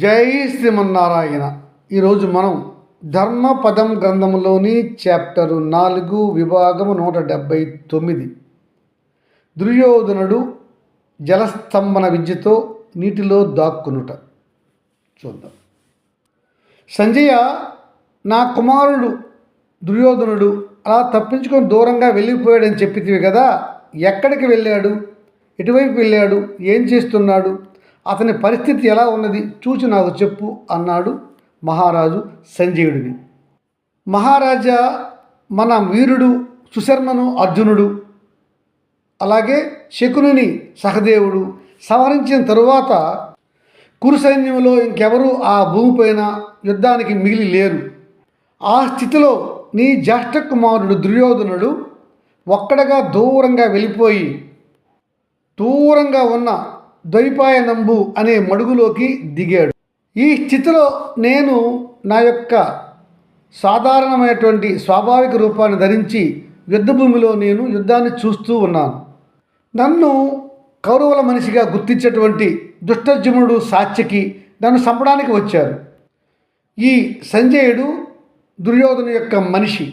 జై శ్రీమన్నారాయణ. ఈరోజు మనం ధర్మపదం గ్రంథంలోని చాప్టరు నాలుగు విభాగము నూట డెబ్భై తొమ్మిది. దుర్యోధనుడు జలస్తంభన విద్యతో నీటిలో దాక్కునుట. చూద్దాం. సంజయ నా కుమారుడు దుర్యోధనుడు అలా తప్పించుకొని దూరంగా వెళ్ళిపోయాడని చెప్పితివి కదా ఎక్కడికి వెళ్ళాడు? ఎటువైపు వెళ్ళాడు? ఏం చేస్తున్నాడు? అతని పరిస్థితి ఎలా ఉన్నది చూచి నాకు చెప్పు అన్నాడు మహారాజు సంజయుడిని. మహారాజా మన వీరుడు సుశర్మను అర్జునుడు అలాగే శకునుని సహదేవుడు సంహరించిన తరువాత కురు సైన్యంలో ఇంకెవరూ ఆ భూమిపైన యుద్ధానికి మిగిలి లేరు. ఆ స్థితిలో నీ జ్యేష్ఠ కుమారుడు దుర్యోధనుడు ఒక్కడగా దూరంగా వెళ్ళిపోయి దూరంగా ఉన్న ద్వైపాయనంబు అనే మడుగులోకి దిగాడు. ఈ స్థితిలో నేను నా యొక్క సాధారణమైనటువంటి స్వాభావిక రూపాన్ని ధరించి యుద్ధభూమిలో నేను యుద్ధాన్ని చూస్తూ ఉన్నాను. నన్ను కౌరవుల మనిషిగా గుర్తించేటువంటి దుష్టజమునుడు సాత్యకి నన్ను చంపడానికి వచ్చారు. ఈ సంజయుడు దుర్యోధను యొక్క మనిషి.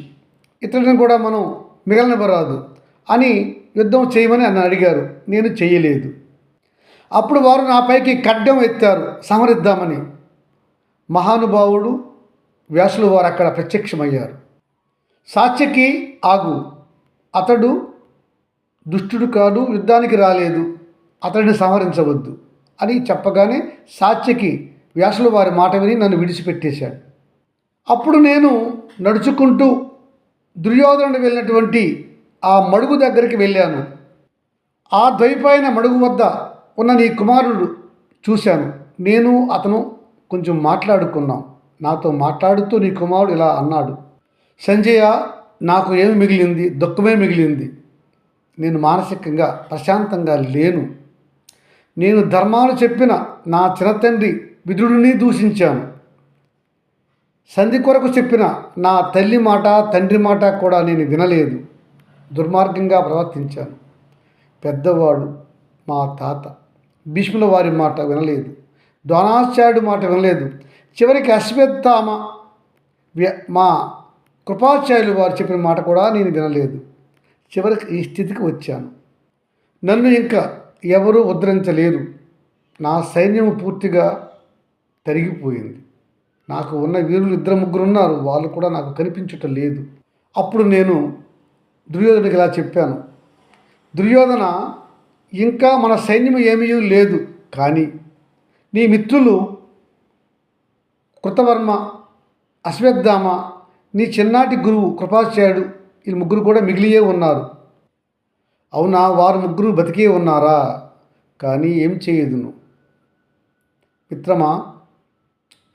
ఇతరులను కూడా మనం మిగలనివ్వరాదు అని యుద్ధం చేయమని నన్ను అడిగారు. నేను చేయలేదు. అప్పుడు వారు నాపైకి ఖడ్గం ఎత్తారు సమరిద్దామని మహానుభావుడు వ్యాసులు వారు అక్కడ ప్రత్యక్షమయ్యారు. సాత్యకి ఆగు. అతడు దుష్టుడు కాదు యుద్ధానికి రాలేదు. అతడిని సంహరించవద్దు అని చెప్పగానే సాత్యకి వ్యాసుల వారి మాట విని నన్ను విడిచిపెట్టేశాడు. అప్పుడు నేను నడుచుకుంటూ దుర్యోధనుడు వెళ్ళినటువంటి ఆ మడుగు దగ్గరికి వెళ్ళాను. ఆ ద్వైపాయన మడుగు వద్ద ఉన్న నీ కుమారుడు చూశాను. నేను అతను కొంచెం మాట్లాడుకున్నాం. నాతో మాట్లాడుతూ నీ కుమారుడు ఇలా అన్నాడు. సంజయ నాకు ఏమి మిగిలింది? దుఃఖమే మిగిలింది. నేను మానసికంగా ప్రశాంతంగా లేను. నేను ధర్మాలు చెప్పిన నా చిన్నతండ్రి విధుడిని దూషించాను. సంధి కొరకు చెప్పిన నా తల్లి మాట తండ్రి మాట కూడా నేను వినలేదు. దుర్మార్గంగా ప్రవర్తించాను. పెద్దవాడు మా తాత. భీష్ముల వారి మాట వినలేదు. ద్రోణాచార్యుడి మాట వినలేదు. చివరికి అశ్వత్థామ మా కృపాచార్యులు వారు చెప్పిన మాట కూడా నేను వినలేదు. చివరికి ఈ స్థితికి వచ్చాను. నన్ను ఇంకా ఎవరూ ఉద్ధరించలేరు నా సైన్యం పూర్తిగా తరిగిపోయింది. నాకు ఉన్న వీరులు ఇద్దరు ముగ్గురు ఉన్నారు. వాళ్ళు కూడా నాకు కనిపించటం లేదు. అప్పుడు నేను దుర్యోధనకి ఇలా చెప్పాను. దుర్యోధన ఇంకా మన సైన్యం ఏమీ లేదు. కానీ నీ మిత్రులు కృతవర్మ అశ్వత్థామ నీ చిన్నాటి గురువు కృపాచార్యుడు ఈ ముగ్గురు కూడా మిగిలియే ఉన్నారు. అవునా? వారు ముగ్గురు బతికే ఉన్నారా? కానీ ఏం చేయదును. మిత్రమా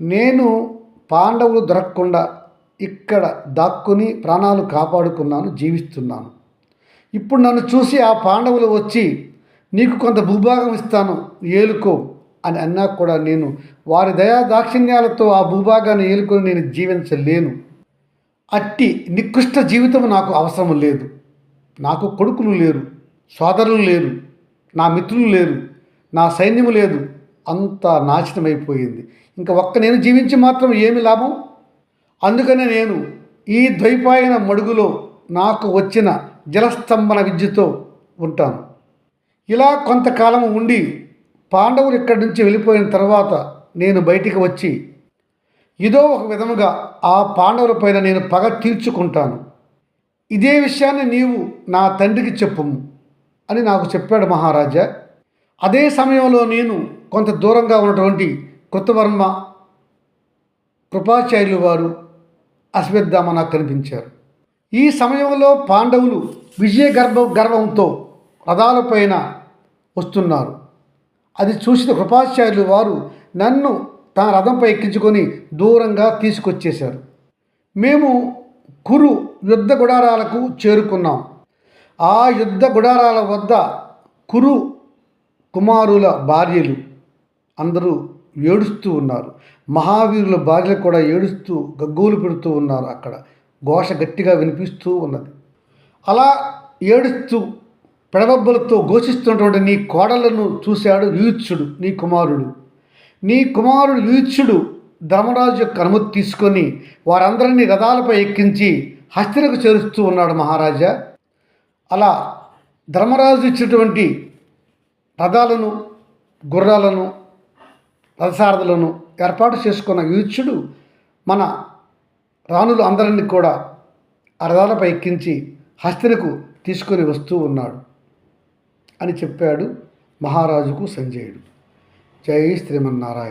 నేను పాండవులు దొరకకుండా ఇక్కడ దాక్కుని ప్రాణాలు కాపాడుకున్నాను జీవిస్తున్నాను. ఇప్పుడు నన్ను చూసి ఆ పాండవులు వచ్చి నీకు కొంత భూభాగం ఇస్తాను ఏలుకో అని అన్నా కూడా నేను వారి దయా దాక్షిణ్యాలతో ఆ భూభాగాన్ని ఏలుకొని నేను జీవించలేను. అట్టి నికృష్ట జీవితం నాకు అవసరం లేదు. నాకు కొడుకులు లేరు సోదరులు లేరు నా మిత్రులు లేరు నా సైన్యము లేదు. అంతా నాశనమైపోయింది. ఇంకా ఒక్క నేను జీవించి మాత్రం ఏమి లాభం? అందుకనే నేను ఈ ద్వైపాయన మడుగులో నాకు వచ్చిన జలస్తంభన విద్యతో ఉంటాను. ఇలా కొంతకాలం ఉండి పాండవులు ఇక్కడి నుంచి వెళ్ళిపోయిన తర్వాత నేను బయటికి వచ్చి ఇదో ఒక విధముగా ఆ పాండవులపైన నేను పగ తీర్చుకుంటాను. ఇదే విషయాన్ని నీవు నా తండ్రికి చెప్పుము అని నాకు చెప్పాడు మహారాజా. అదే సమయంలో నేను కొంత దూరంగా ఉన్నటువంటి కృతవర్మ కృపాచార్యులు వారు అశ్వత్థామ నాకు కనిపించారు. ఈ సమయంలో పాండవులు విజయ గర్భ గర్వంతో రథాలపైన వస్తున్నారు. అది చూసిన కృపాచార్యులు వారు నన్ను తన రథంపై ఎక్కించుకొని దూరంగా తీసుకొచ్చేశారు. మేము కురు యుద్ధ గుడారాలకు చేరుకున్నాం. ఆ యుద్ధ గుడారాల వద్ద కురు కుమారుల భార్యలు అందరూ ఏడుస్తూ ఉన్నారు. మహావీరుల భార్యలు కూడా ఏడుస్తూ గగ్గోలు పెడుతూ ఉన్నారు అక్కడ. ఘోష గట్టిగా వినిపిస్తూ ఉన్నది. అలా ఏడుస్తూ పెడబబ్బులతో ఘోషిస్తున్నటువంటి నీ కోడలను చూశాడు యూత్సుడు నీ కుమారుడు. నీ కుమారుడు యూచ్యుడు ధర్మరాజు యొక్క అనుమతి తీసుకొని వారందరినీ రథాలపై ఎక్కించి హస్తినకు చేరుస్తూ ఉన్నాడు మహారాజా. అలా ధర్మరాజు ఇచ్చినటువంటి రథాలను గుర్రాలను రథసారథులను ఏర్పాటు చేసుకున్న యూచ్యుడు మన రాణులు అందరినీ కూడా ఆ రథాలపై ఎక్కించి హస్తినకు తీసుకొని వస్తూ ఉన్నాడు. అని చెప్పాడు మహారాజుకు సంజయుడు. జై శ్రీమన్నారాయణ.